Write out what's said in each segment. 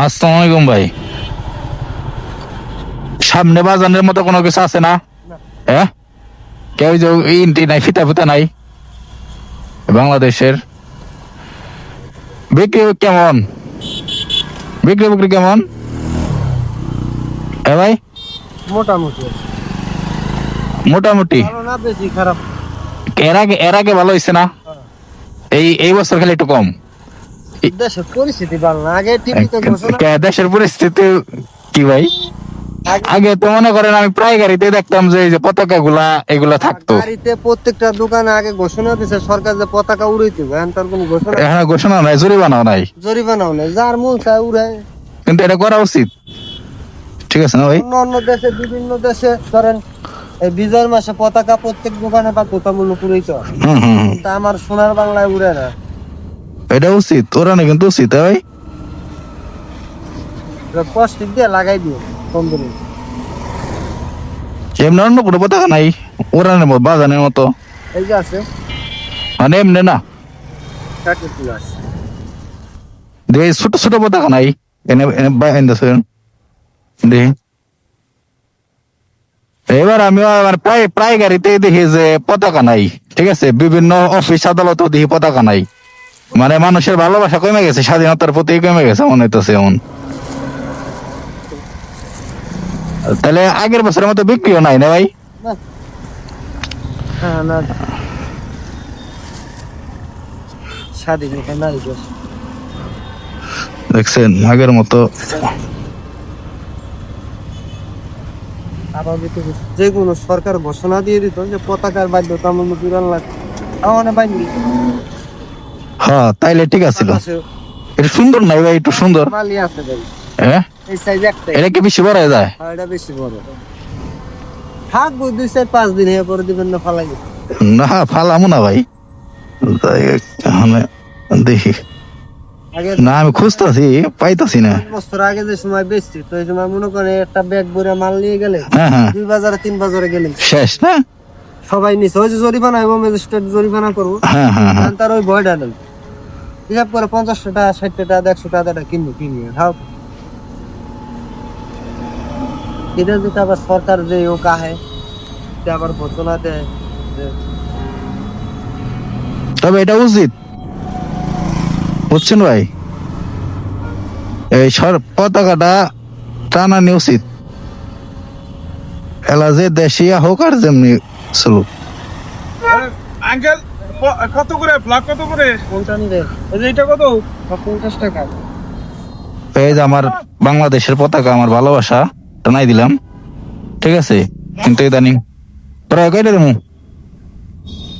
আসসালামু আলাইকুম ভাই। সামনে বাজানের মতো কোনো কিছু আছে না? হ্যাঁ কেউ যে ইন্টি নাই ফিতা ফিতা নাই। বাংলাদেশের বিক্রি কেমন? বিক্রি বিক্রি কেমন? এ ভাই? মোটামুটি। মোটামুটি। এর আগে এর আগে ভালো হয়েছে না? এই এই বছর খালি একটু কম। দেশের পরিস্থিতি না। আগে টিভিতে দেশের পরিস্থিতি কি ভাই? আগে তো মনে করেন আমি প্রায় গাড়িতে দেখতাম যে এই যে পতাকা গুলা এগুলা থাকতো। গাড়িতে প্রত্যেকটা দোকানে আগে ঘোষণা দিছে সরকার যে পতাকা উড়াইতে এখন তার কোনো ঘোষণা এখানে ঘোষণা নাই জরিমানাও নাই। জরিমানাও নেই। যার মূল চায় উড়ায়। কিন্তু এটা করা উচিত। ঠিক আছে না ভাই? অন্য অন্য দেশে বিভিন্ন দেশে ধরেন এই বিজয়ের মাসে পতাকা প্রত্যেক দোকানে বাধ্যতামূলক উড়াইতে হয়। হুম হুম হুম। আমার সোনার বাংলায় উড়ে না। এটা উচিত ওরা না কিন্তু উচিত ভাই প্লাস্টিক দিয়ে লাগাই দিয়ে কম এমনি অন্য কোনো পতাকা নাই ওরানের মতো বাজানের মতো। এই যে আছে। মানে এমনি না। দেখি ছোট ছোট পতাকা নাই এনে এনে বা- এনে দেখেন। দেখি এবার আমি প্রায় প্রায় গাড়িতে দেখি যে পতাকা নাই ঠিক আছে? বিভিন্ন অফিস আদালতেও দেখি পতাকা নাই। মানে মানুষের ভালোবাসা কমে গেছে স্বাধীনতার প্রতি কমে গেছে মনে হইতেছে এমন। তাহলে আগের বছরের মতো বিক্রিও নাই না ভাই? হ্যাঁ দেখছেন আগের মতো। যে কোনো সরকার ঘোষণা দিয়ে দিত যে পতাকার বাধ্যতামূলক বিরান লাগবে। আমার হ্যাঁ তাইলে ঠিক আছিল এটা সুন্দর নাই ভাই একটু সুন্দর। মালি আছে ভাই। হ্যাঁ? এই সাইজ একটাই এটা কি বেশি বড় হয়ে যায়? এটা বেশি বড়। থাকব দুই চার পাঁচ দিন হয়ে পরে দিবেন না ফালাই না ফালামো না ভাই। দেখি। না আমি খুঁজতেছি পাইতাছি না। বছর আগে যে সময় বেচছি তো এই সময় মনে করেন একটা ব্যাগ ভরে মাল নিয়ে গেলে হ্যাঁ হ্যাঁ। দুই বাজারে তিন বাজারে গেলে। শেষ না? সবাই নিছে ওই যে জরিমানা এবং ম্যাজিস্ট্রেট জরিমানা করব হ্যাঁ হ্যাঁ হ্যাঁ। তার ওই ভয়টা নেই। হিসাব করে পঞ্চাশ টাকা ষাট টাকা একশো টাকা কিনবো কিনি হাও এটা যদি আবার সরকার যে ও কাহে আবার ঘোষণা দেয় তবে এটা উচিত। বুঝছেন ভাই? এই সর পতাকাটা টানানি উচিত। এলা যে দেশিয়া হোক আর যেমনি চলুক। আঙ্কেল কত করে? ফ্লাগ কত করে? কোনটা নিবে এই যে এটা কত? পঞ্চাশ টাকা। এই যে আমার বাংলাদেশের পতাকা আমার ভালোবাসা টানাই দিলাম। ঠিক আছে? কিন্তু ইদানিং প্রায় কয়টা দেবো?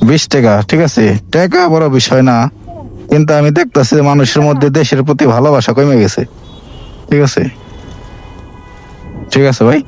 বিশ টাকা ঠিক আছে? টাকা বড় বিষয় না। কিন্তু আমি দেখতেছি যে মানুষের মধ্যে দেশের প্রতি ভালোবাসা কমে গেছে। ঠিক আছে? ঠিক আছে ভাই?